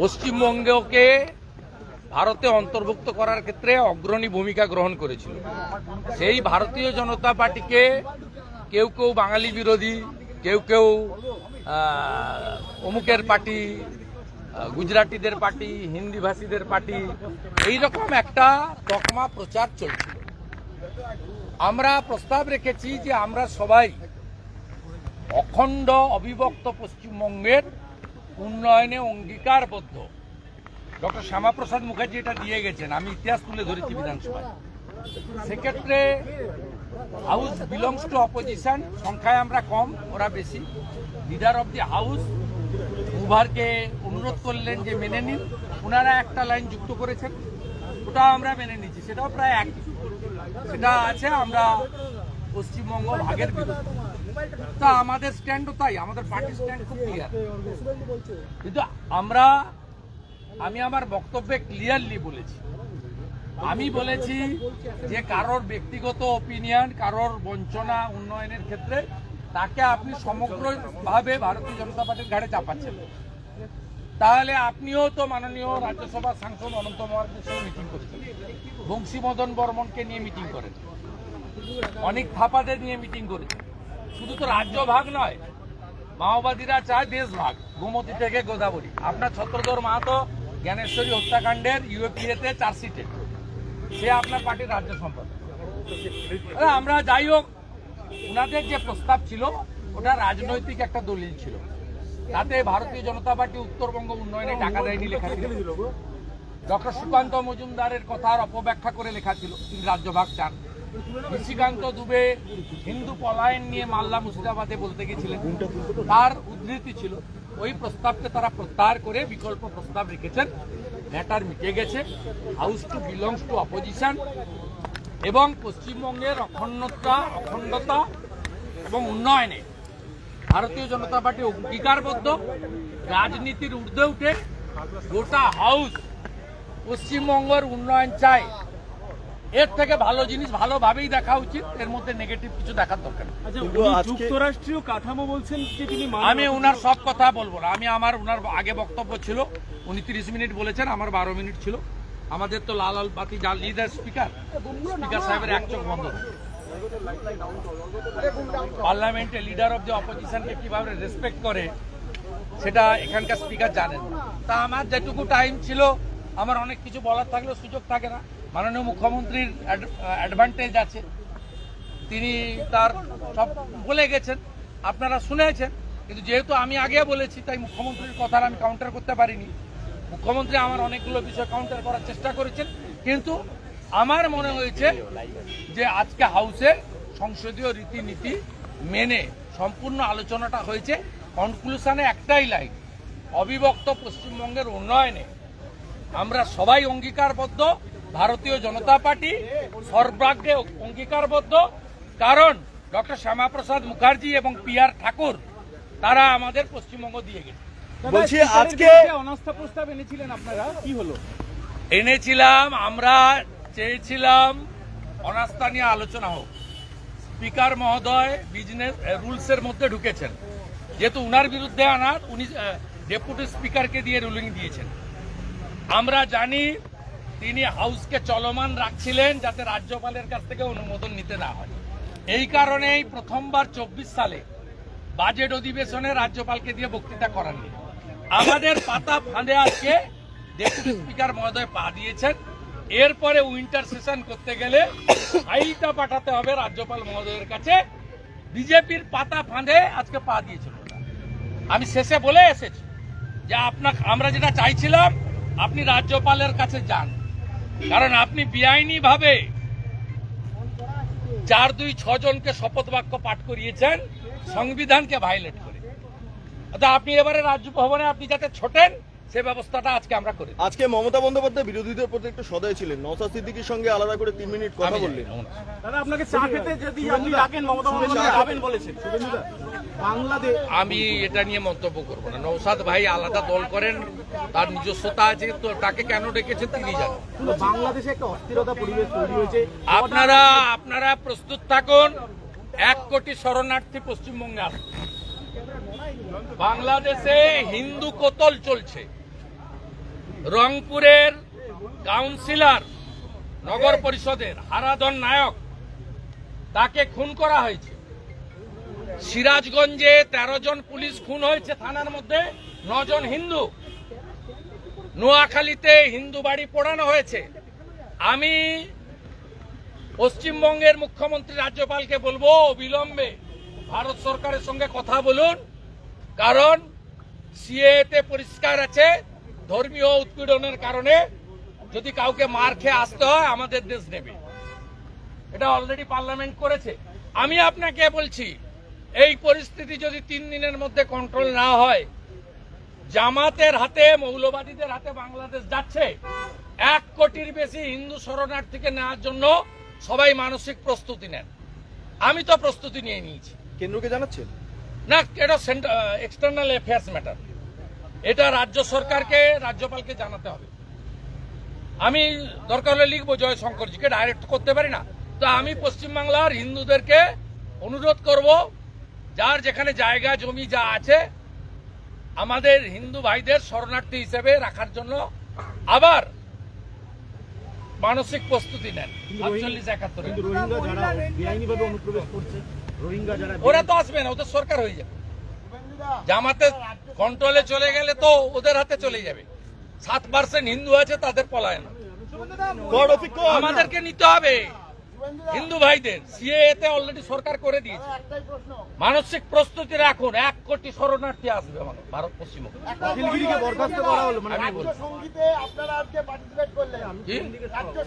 পশ্চিমবঙ্গকে ভারতে অন্তর্ভুক্ত করার ক্ষেত্রে অগ্রণী ভূমিকা গ্রহণ করেছিল। সেই ভারতীয় জনতা পার্টিকে কেউ কেউ বাঙালি বিরোধী, কেউ কেউ অমুকের পার্টি গুজরাটিদের পার্টি, হিন্দিভাষীদের পার্টি, এইরকম একটা তকমা প্রচার চলছিল। আমরা প্রস্তাব রেখেছি যে আমরা সবাই অখণ্ড অবিভক্ত পশ্চিমবঙ্গের উন্নয়নে অঙ্গীকারবদ্ধ। ডক্টর শ্যামাপ্রসাদ মুখার্জি এটা দিয়ে গেছেন। আমি ইতিহাস তুলে ধরেছি বিধানসভায়। সেক্ষেত্রে হাউস বিলংস টু অপোজিশন সংখ্যায় আমরা কম, ওরা বেশি। লিডার অব দি হাউস উভারকে অনুরোধ করলেন যে মেনে নিন। ওনারা একটা লাইন যুক্ত করেছেন। ওটা আমরা মেনে নিচ্ছি সেটাও প্রায় এক। সেটা আছে, আমরা পশ্চিমবঙ্গ ভাগের বিরুদ্ধে। তা আমাদের স্ট্যান্ডও তাই, আমাদের পার্টির স্ট্যান্ড খুব ক্লিয়ার কিন্তু আমরা, আমি আমার বক্তব্যে ক্লিয়ারলি বলেছি। আমি বলেছি যে কারোর ব্যক্তিগত ওপিনিয়ন কারোর বঞ্চনা, উন্নয়নের ক্ষেত্রে তাকে আপনি সমগ্রভাবে ভারতীয় জনতা পার্টির ঘাড়ে চাপাচ্ছেন। তাহলে আপনিও তো মাননীয় রাজ্যসভার সাংসদ অনন্ত মহারাজের সঙ্গে মিটিং করেছেন। বংশীমদন বর্মনকে নিয়ে মিটিং করেন। অনেক থাপাদের নিয়ে মিটিং করেছেন। শুধু তো রাজ্য ভাগ নয়, মাওবাদীরা চায় দেশ ভাগ, গোমতী থেকে গোদাবরী। আপনার ছত্রধর মাহাতো জ্ঞানেশ্বরী হত্যাকাণ্ডের ইউএপিএতে চার্জশিটে। সে আপনার পার্টির রাজ্য সম্পাদক। আমরা যাই হোক ওনাদের যে প্রস্তাব ছিল, ওটা রাজনৈতিক একটা দলিল ছিল। তাতে ভারতীয় জনতা পার্টি উত্তরবঙ্গ উন্নয়নে টাকা দেয়নি লেখা ছিল। ডক্টর সুকান্ত মজুমদারের কথার অপব্যাখ্যা করে লেখা ছিল, তিনি রাজ্যভাগ চান। নিশিকান্ত দুবে হিন্দু পলায়ন নিয়ে মাল্লা মুর্শিদাবাদে বলতে গেছিলেন। তার উদ্ধৃতি ছিল, ওই প্রস্তাবকে তারা প্রত্যাহার করে বিকল্প প্রস্তাব রেখেছেন। ম্যাটার মিটে গেছে house to belongs to opposition এবং পশ্চিমবঙ্গের অখণ্ডতা অখণ্ডতা এবং উন্নয়নে ভারতীয় জনতা পার্টি অঙ্গীকারবদ্ধ। রাজনীতির ঊর্ধ্বে উঠে গোটা হাউস পশ্চিমবঙ্গের উন্নয়ন চায়। এর থেকে ভালো জিনিস ভালোভাবেই দেখা উচিত। এর মধ্যে নেগেটিভ কিছু দেখার দরকার নেই। আচ্ছা যুক্তরাষ্ট্রীয় কাঠামো বলছেন যে তিনি আমি ওনার সব কথা বলব না। আমি আমার ওনার আগে বক্তব্য ছিল। উনি তিরিশ মিনিট বলেছেন আমার বারো মিনিট ছিল। আমাদের তো লাল লাল বাতি যা লিডার স্পিকার স্পিকার সাহেবের এক চোখ বন্ধ থাকে। পার্লামেন্টে লিডার অফ দ্য অপোজিশনকে কীভাবে রেসপেক্ট করে সেটা এখানকার স্পিকার জানেন তা আমার যেটুকু টাইম ছিল আমার অনেক কিছু বলার থাকলেও সুযোগ থাকে না। মাননীয় মুখ্যমন্ত্রীর অ্যাডভান্টেজ আছে। তিনি তার সব বলে গেছেন, আপনারা শুনেছেন, কিন্তু যেহেতু আমি আগে বলেছি, তাই মুখ্যমন্ত্রীর কথার আমি কাউন্টার করতে পারিনি। মুখ্যমন্ত্রী আমার অনেকগুলো বিষয় কাউন্টার করার চেষ্টা করেছেন, কিন্তু আমার মনে হয়েছে যে আজকে হাউসে সংসদীয় রীতিনীতি মেনে সম্পূর্ণ আলোচনাটা হয়েছে। কনক্লুশনে একটাই লাইন অবিভক্ত পশ্চিমবঙ্গের উন্নয়নে। আমরা সবাই অঙ্গীকারবদ্ধ ভারতীয় জনতা পার্টি সর্বাগ্রে অঙ্গীকারবদ্ধ। কারণ ডক্টর শ্যামাপ্রসাদ মুখার্জি এবং পি আর ঠাকুর তারা আমাদের পশ্চিমবঙ্গ দিয়ে গেছে। বলছি আজকে- অনাস্থা প্রস্তাব এনেছিলেন আপনারা? কি হলো? এনেছিলাম আমরা চেয়েছিলাম অনাস্থা নিয়ে আলোচনা হোক। স্পিকার মহোদয় বিজনেস রুলসের মধ্যে ঢুকেছেন। যেহেতু উনার বিরুদ্ধে আনার উনি ডেপুটি স্পিকারকে দিয়ে রুলিং দিয়েছেন। আমরা জানি তিনি হাউসকে চলমান রাখছিলেন যাতে রাজ্যপালের কাছ থেকে অনুমোদন নিতে না হয়। এই কারণেই প্রথমবার চব্বিশ সালে বাজেট অধিবেশনে রাজ্যপালকে দিয়ে বক্তৃতা করাননি। আমাদের পাতা ফাঁদে আজকে ডেপুটি স্পিকার মহোদয় পা দিয়েছেন। এরপরে উইন্টার সেশন করতে গেলে ফাইলটা পাঠাতে হবে রাজ্যপাল মহোদয়ের কাছে। বিজেপির পাতা ফাঁদে আজকে পা দিয়েছিল আমি শেষে বলে এসেছি যে আপনার আমরা যেটা চাইছিলাম, আপনি রাজ্যপালের কাছে যান। কারণ আপনি বেআইনি ভাবে চার দুই ছজনকে শপথ বাক্য পাঠ করিয়েছেন, সংবিধানকে ভাইলেট করে। আপনি এবারে রাজ্য ভবনে আপনি যাতে ছোটেন সে ব্যবস্থাটা আজকে আমরা করে। আজকে মমতা বন্দ্যোপাধ্যায় বিরোধীদের প্রতি একটু সদয় ছিলেন। নওসাদ সিদ্দিকির সঙ্গে আলাদা করে তিন মিনিট কথা আমি বললেন। দাদা আপনাকে চা খেতে যদি আপনি ডাকেন মমতা বন্দ্যোপাধ্যায় যাবেন বলেছেন। বাংলাদেশ আমি এটা নিয়ে মন্তব্য করব না। নৌসাদ ভাই আলাদা দল করেন তার নিজস্বতা আছে তো তাকে কেন ডেকেছেন তিনি জানেন। বাংলাদেশে একটা অস্থিরতা পরিবেশ তৈরি হয়েছে। আপনারা আপনারা প্রস্তুত থাকুন এক কোটি শরণার্থী পশ্চিমবঙ্গে আসবে বাংলাদেশে হিন্দু কোতল চলছে। রংপুরের কাউন্সিলর, নগর পরিষদের হারাধন নায়ক, তাকে খুন করা হয়েছে। সিরাজগঞ্জে তেরো জন পুলিশ খুন হয়েছে থানার মধ্যে, নজন হিন্দু। নোয়াখালীতে হিন্দু বাড়ি পোড়ানো হয়েছে। আমি পশ্চিমবঙ্গের মুখ্যমন্ত্রী রাজ্যপালকে বলব, অবিলম্বে ভারত সরকারের সঙ্গে কথা বলুন, কারণ সিএতে পরিষ্কার আছে। ধর্মীয় উৎপীড়নের কারণে যদি কাউকে মার খেয়ে আসতে হয় আমাদের দেশ নেবে। এটা অলরেডি পার্লামেন্ট করেছে। আমি আপনাকে বলছি এই পরিস্থিতি যদি তিন দিনের মধ্যে কন্ট্রোল না হয় জামাতের হাতে মৌলবাদীদের হাতে বাংলাদেশ যাচ্ছে এক কোটির বেশি হিন্দু শরণার্থীকে নেওয়ার জন্য সবাই মানসিক প্রস্তুতি নেন। আমি তো প্রস্তুতি নিয়ে নিয়েছি। কেন্দ্রকে জানাচ্ছেন? না এটা এক্সটার্নাল অ্যাফেয়ার্স ম্যাটার এটা রাজ্য সরকারকে রাজ্যপালকে জানাতে হবে। আমি দরকার হলে লিখব জয় শঙ্করজিকে ডাইরেক্ট করতে পারি না। তো আমি পশ্চিমবাংলার হিন্দুদেরকে অনুরোধ করব যার যেখানে জায়গা জমি যা আছে আমাদের হিন্দু ভাইদের শরণার্থী হিসেবে রাখার জন্য আবার মানসিক প্রস্তুতি নেন। আটচল্লিশ একাত্তরে। কিন্তু রোহিঙ্গা যারা বেআইনিভাবে অনুপ্রবেশ করছে রোহিঙ্গা যারা ওরা তো আসবে না ওদের সরকার হয়ে যাবে। জামাতে কন্ট্রোলে চলে গেলে তো ওদের হাতে চলে যাবে। সাত পার্সেন্ট হিন্দু আছে তাদের পলায়ন। আমাদেরকে নিতে হবে। হিন্দু ভাইদের সিএ তে অলরেডি সরকার করে দিয়েছে। মানসিক প্রস্তুতি রাখুন এক কোটি শরণার্থী আসবে আমাদের ভারত পশ্চিমবঙ্গ। মানে আমি বলছি।